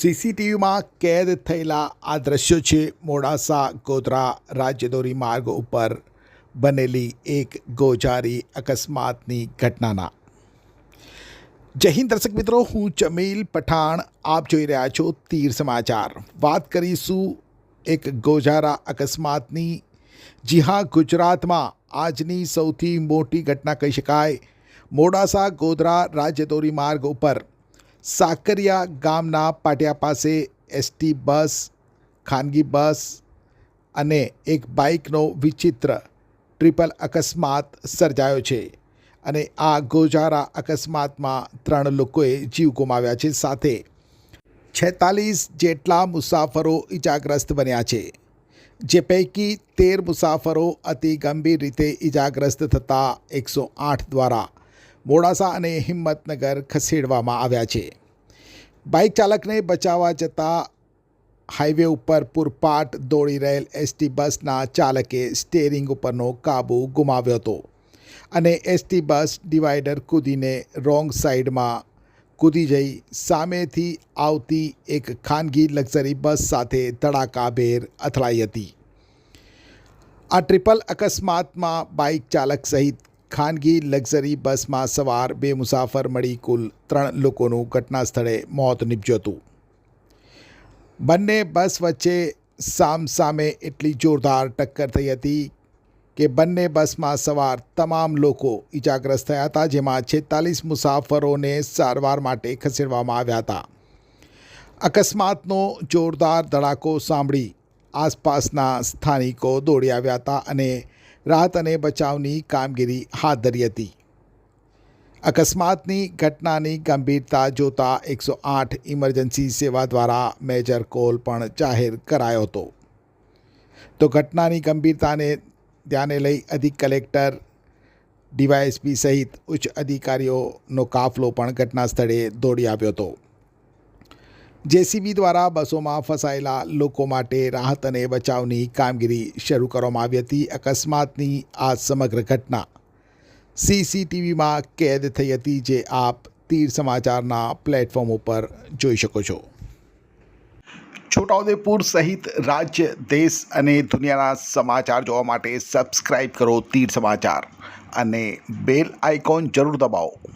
સીસીટીવીમાં કેદ થયેલા આ દ્રશ્યો છે મોડાસા ગોધરા રાજ્યદોરી માર્ગ ઉપર બનેલી એક ગોજારી અકસ્માતની ઘટનાના. જય દર્શક મિત્રો, હું જમીલ પઠાણ, આપ જોઈ રહ્યા છો તીર સમાચાર. વાત કરીશું એક ગોજારા અકસ્માતની. જી હા, ગુજરાતમાં આજની સૌથી મોટી ઘટના કહી શકાય. મોડાસા ગોધરા રાજ્યદોરી માર્ગ ઉપર સાકરિયા ગામના પાટિયા પાસે એસટી બસ, ખાનગી બસ અને એક બાઇકનો વિચિત્ર ટ્રિપલ અકસ્માત સર્જાયો છે અને આ ગોજારા અકસ્માતમાં ત્રણ લોકોએ જીવ ગુમાવ્યા છે. સાથે છેતાલીસ જેટલા મુસાફરો ઇજાગ્રસ્ત બન્યા છે. જે પૈકી તેર મુસાફરો અતિ ગંભીર રીતે ઇજાગ્રસ્ત થતાં એકસો આઠ દ્વારા મોડાસા અને હિંમતનગર ખસેડવામાં આવ્યા છે. બાઇક ચાલકને બચાવવા જતાં હાઈવે ઉપર પૂરપાટ દોડી રહેલ એસટી બસના ચાલકે સ્ટેરિંગ ઉપરનો કાબુ ગુમાવ્યો હતો અને એસટી બસ ડિવાઈડર કૂદીને રોંગ સાઈડમાં કૂદી જઈ સામેથી આવતી એક ખાનગી લક્ઝરી બસ સાથે ધડાકાભેર અથડાઈ હતી. આ ટ્રિપલ અકસ્માતમાં બાઇક ચાલક સહિત ખાનગી લક્ઝરી બસમાં સવાર બે મુસાફર મળી કુલ ત્રણ લોકોનું ઘટના સ્થળે મોત નીપજ્યું હતું. બંને બસ વચ્ચે સામસામે એટલી જોરદાર ટક્કર થઈ હતી કે બંને બસમાં સવાર તમામ લોકો ઈજાગ્રસ્ત થયા હતા, જેમાં છેતાલીસ મુસાફરોને સારવાર માટે ખસેડવામાં આવ્યા હતા. અકસ્માતનો જોરદાર ધડાકો સાંભળી આસપાસના સ્થાનિકો દોડી આવ્યા હતા અને રાહત અને બચાવની કામગીરી હાથ ધરી હતી. અકસ્માતની ઘટનાની ગંભીરતા જોતા એકસો આઠ ઇમરજન્સી સેવા દ્વારા મેજર કોલ પણ જાહેર કરાયો હતો. તો ઘટનાની ગંભીરતાને ધ્યાને લઈ અધિક કલેક્ટર, ડીવાયએસપી સહિત ઉચ્ચ અધિકારીઓનો કાફલો પણ ઘટના સ્થળે દોડી આવ્યો હતો. જેસીબી દ્વારા બસોમાં ફસાયેલા લોકો માટે રાહત અને બચાવની કામગીરી શરૂ કરવામાં આવી હતી. અકસ્માતની આ સમગ્ર ઘટના સીસીટીવીમાં કેદ થઈ હતી જે આપ તીર સમાચારના પ્લેટફોર્મ ઉપર જોઈ શકો છો. છોટાઉદેપુર સહિત રાજ્ય, દેશ અને દુનિયાના સમાચાર જોવા માટે સબસ્ક્રાઈબ કરો તીર સમાચાર અને બેલ આઇકોન જરૂર દબાવો.